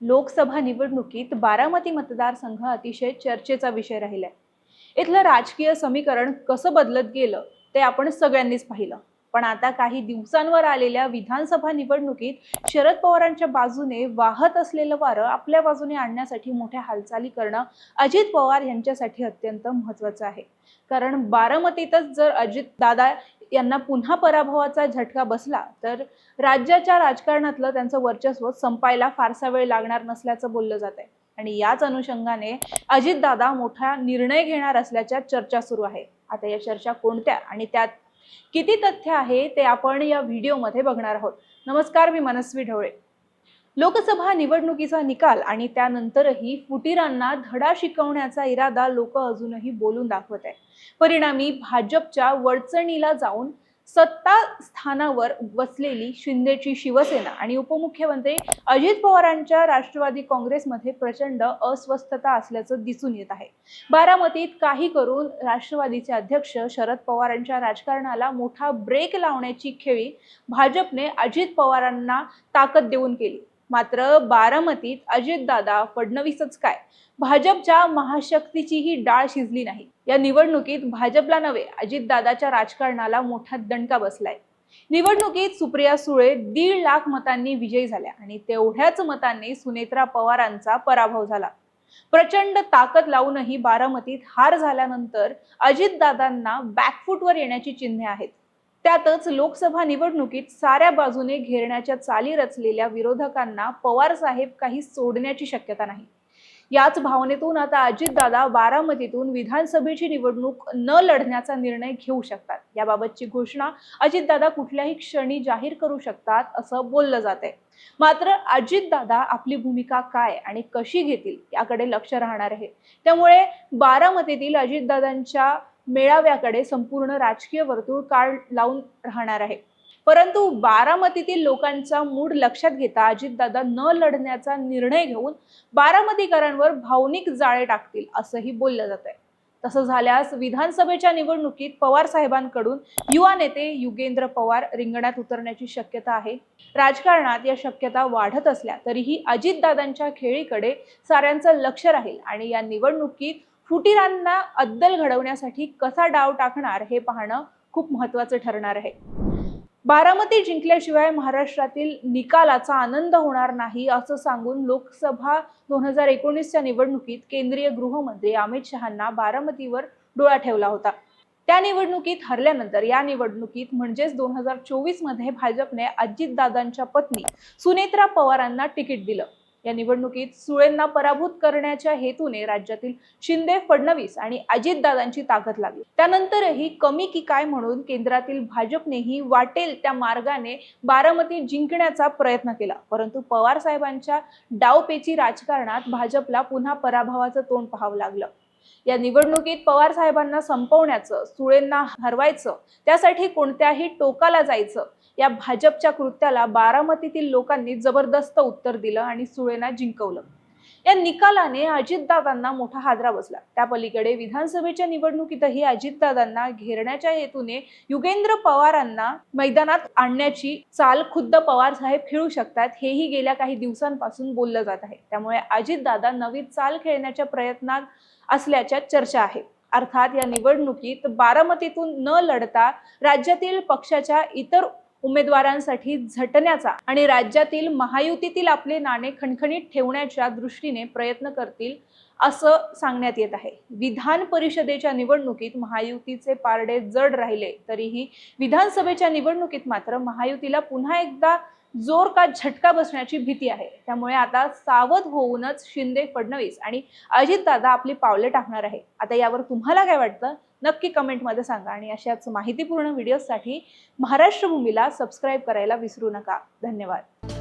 लोकसभा निवडणुकीत बारामती मतदारसंघ अतिशय चर्चेचा विषय राहिलाय. इथलं राजकीय समीकरण कसं बदलत गेलं ते आपण सगळ्यांनीच पाहिलं. पण आता काही दिवसांवर आलेल्या विधानसभा निवडणुकीत शरद पवारांच्या बाजूने वाहत असलेलं वारं आपल्या बाजूने आणण्यासाठी मोठ्या हालचाली करणं अजित पवार यांच्यासाठी अत्यंत महत्वाचं आहे. कारण बारामतीतच जर अजित दादा यांना पुन्हा पराभवाचा झटका बसला तर राज्याच्या राजकारणातलं त्यांचं वर्चस्व संपायला फारसा वेळ लागणार नसल्याचं बोललं जात आहे आणि याच अनुषंगाने अजितदादा मोठा निर्णय घेणार असल्याच्या चर्चा सुरू आहे. आता या चर्चा कोणत्या आणि त्यात किती तथ्य आहे ते आपण या व्हिडिओमध्ये बघणार आहोत. नमस्कार मी मनस्वी ढवळे. लोकसभा निवडणुकीचा निकाल आणि त्यानंतरही फुटीरांना धडा शिकवण्याचा इरादा लोक अजूनही बोलून दाखवत आहे परिणामी भाजपच्या वडचणीला जाऊन सत्ता स्थानावर बसलेली शिंदेची शिवसेना आणि उपमुख्यमंत्री अजित पवारांच्या राष्ट्रवादी काँग्रेसमध्ये प्रचंड अस्वस्थता असल्याचं दिसून येत आहे. बारामतीत काही करून राष्ट्रवादीचे अध्यक्ष शरद पवारांच्या राजकारणाला मोठा ब्रेक लावण्याची खेळी भाजपने अजित पवारांना ताकद देऊन केली. मात्र बारामतीत अजितदादा फडणवीसच काय? भाजपच्या महाशक्तीचीही डाळ शिजली नाही. या निवडणुकीत भाजपला नव्हे अजितदादाच्या राजकारणाला मोठा दणका बसलाय. निवडणुकीत सुप्रिया सुळे दीड लाख मतांनी विजयी झाल्या आणि तेवढ्याच मतांनी सुनेत्रा पवारांचा पराभव झाला. प्रचंड ताकद लावूनही बारामतीत हार झाल्यानंतर अजितदादांना बॅकफूटवर येण्याची चिन्हे आहेत. त्यातच लोकसभा निवडणुकीत साऱ्या बाजूने घेरण्याच्या चाली रचलेल्या विरोधकांना पवार साहेब काही सोडण्याची शक्यता नाही. याच भावनेतून आता अजितदादा बारामतीतून विधानसभेची निवडणूक न लढण्याचा निर्णय घेऊ शकतात. याबाबतची घोषणा अजितदादा कुठल्याही क्षणी जाहीर करू शकतात असं बोललं जात आहे मात्र अजितदादा आपली भूमिका काय आणि कशी घेतील याकडे लक्ष राहणार आहे. त्यामुळे बारामतीतील अजितदादांच्या मेळाव्याकडे संपूर्ण राजकीय वर्तुळ काळ लावून राहणार आहे. परंतु बारामतीतील लोकांचा मूड लक्षात घेता अजितदादा न लढण्याचा निर्णय घेऊन बारामतीकरांवर भावनिक जाळे टाकतील असंही बोललं जात आहे तसं झाल्यास विधानसभेच्या निवडणुकीत पवार साहेबांकडून युवा नेते युगेंद्र पवार रिंगणात उतरण्याची शक्यता आहे. राजकारणात या शक्यता वाढत असल्या तरीही अजितदादांच्या खेळीकडे साऱ्यांचं लक्ष राहील आणि या निवडणुकीत फुटीरांना अद्दल घडवण्यासाठी कसा डाव टाकणार हे पाहणं खूप महत्वाचं ठरणार आहे. बारामती जिंकल्याशिवाय महाराष्ट्रातील निकालाचा आनंद होणार नाही असं सांगून लोकसभा दोन हजार एकोणीसच्या निवडणुकीत केंद्रीय गृहमंत्री अमित शहांना बारामतीवर डोळा ठेवला होता. त्या निवडणुकीत हरल्यानंतर या निवडणुकीत म्हणजेच दोन हजार चोवीसमध्ये भाजपने अजितदादांच्या पत्नी सुनेत्रा पवारांना तिकीट दिलं. या निवडणुकीत सुळेंना पराभूत करण्याच्या हेतूने राज्यातील शिंदे फडणवीस आणि अजितदादांची ताकद लागली. त्यानंतरही कमी की काय म्हणून केंद्रातील भाजपनेही वाटेल त्या मार्गाने बारामती जिंकण्याचा प्रयत्न केला. परंतु पवार साहेबांच्या डावपेची राजकारणात भाजपला पुन्हा पराभवाचं तोंड पाहावं लागलं. या निवडणुकीत पवार साहेबांना संपवण्याचं सुळेंना हरवायचं त्यासाठी कोणत्याही टोकाला जायचं या भाजपच्या कृत्याला बारामतीतील लोकांनी जबरदस्त उत्तर दिलं आणि सुळेना जिंकवलं. या निकालाने अजितदादांना मोठा हादरा बसला. त्या पलीकडे विधानसभेच्या निवडणुकीतही अजितदादांना घेरण्याच्या हेतूने युगेंद्र पवारांना मैदानात आणण्याची चाल खुद्द पवार साहेब खेळू शकतात हेही गेल्या काही दिवसांपासून बोललं जात आहे. त्यामुळे अजितदादा नवी चाल खेळण्याच्या प्रयत्नात असल्याच्या चर्चा आहेत अर्थात या निवडणुकीत बारामतीतून न लढता राज्यातील पक्षाच्या इतर उमेदवारांसाठी झटण्याचा आणि राज्यातील महायुतीतील आपले नाणे खणखणीत ठेवण्याच्या दृष्टीने प्रयत्न करतील असं सांगण्यात येत आहे. विधान परिषदेच्या निवडणुकीत महायुतीचे पारडे जड राहिले तरीही विधानसभेच्या निवडणुकीत मात्र महायुतीला पुन्हा एकदा जोर का झटका बसण्याची भीती आहे. त्यामुळे आता सावध होऊनच शिंदे फडणवीस आणि अजितदादा आपली पावले टाकणार आहे. आता यावर तुम्हाला काय वाटतं? नक्की कमेंटमध्ये सांगा आणि अशाच माहितीपूर्ण व्हिडिओसाठी महाराष्ट्र भूमीला सबस्क्राईब करायला विसरू नका. धन्यवाद.